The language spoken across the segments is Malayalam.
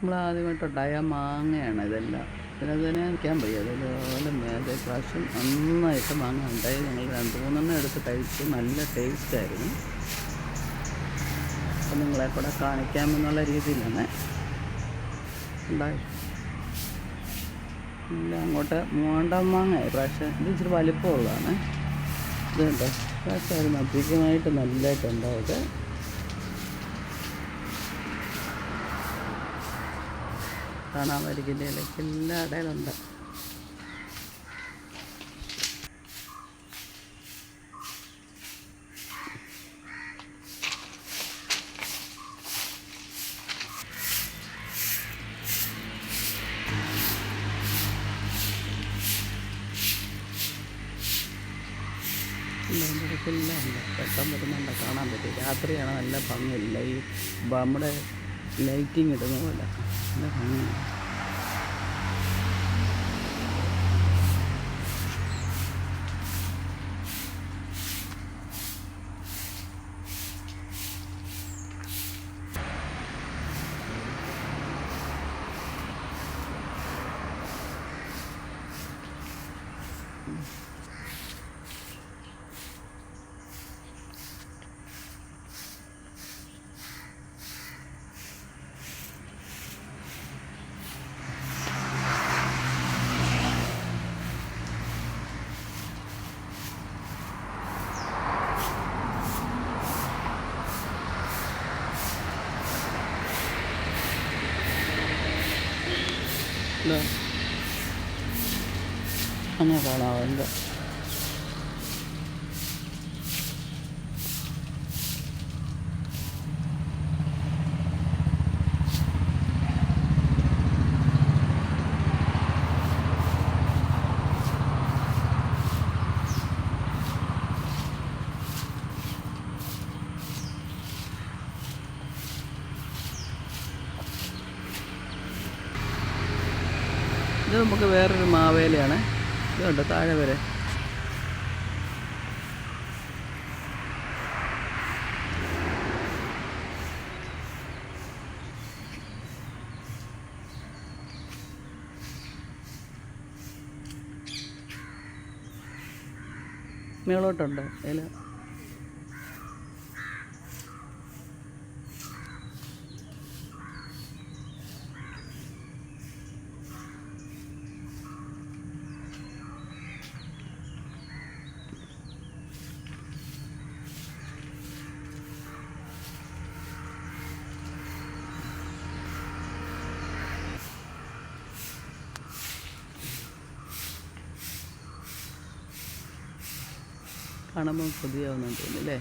നമ്മൾ ആദ്യമായിട്ടുണ്ടായ മാങ്ങയാണ് ഇതെല്ലാം. പിന്നെ തന്നെ നിൽക്കാൻ വയ്യ അതുപോലെ മേലെ പ്രാവശ്യം നന്നായിട്ട് മാങ്ങ ഉണ്ടായി. ഞങ്ങൾ രണ്ട് മൂന്നെണ്ണം എടുത്ത് കഴിച്ചു നല്ല ടേസ്റ്റ് ആയിരുന്നു. അപ്പം നിങ്ങളെ കൂടെ കാണിക്കാമെന്നുള്ള രീതിയിലാണ് ഉണ്ടായി ഇല്ല അങ്ങോട്ട് മൂണ്ടാം മാങ്ങ. പ്രാവശ്യം ഇത് ഇച്ചിരി വലിപ്പമുള്ളതാണ്. ഇത് കണ്ടോ? പ്രാവശ്യം അധികമായിട്ട് നല്ലതായിട്ടുണ്ടായത് കാണാൻ വരികില്ലയിലേക്ക് എല്ലാ ഇടയിലുണ്ട് ഇടയ്ക്കെല്ലാം ഉണ്ട് പെട്ടെന്ന് വരുന്നുണ്ട്. കാണാൻ പറ്റും. രാത്രിയാണ് നല്ല ഭംഗിയില്ല ഈ നമ്മുടെ ലൈറ്റിങ് ഇടുന്ന പോലെ നല്ല ഭംഗിയാണ് ഇല്ല അങ്ങനെ കാണാമോ ഇത് നമുക്ക് വേറൊരു മാവേലയാണ്. ഇതുണ്ട് താഴെ വരെ. മേളോട്ടുണ്ട്? ഇല കാണുമ്പോൾ കൊതിയാവുന്നു തോന്നുന്നു അല്ലേ?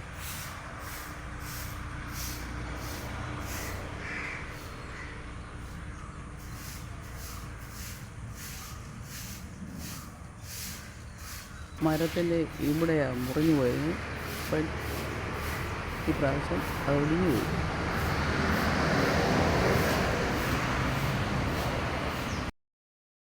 മരത്തിന്റെ ഇവിടെയാണ് മുറിഞ്ഞു പോയത് അപ്പം ഈ പ്രാവശ്യം അത് ഒടിഞ്ഞു പോയി.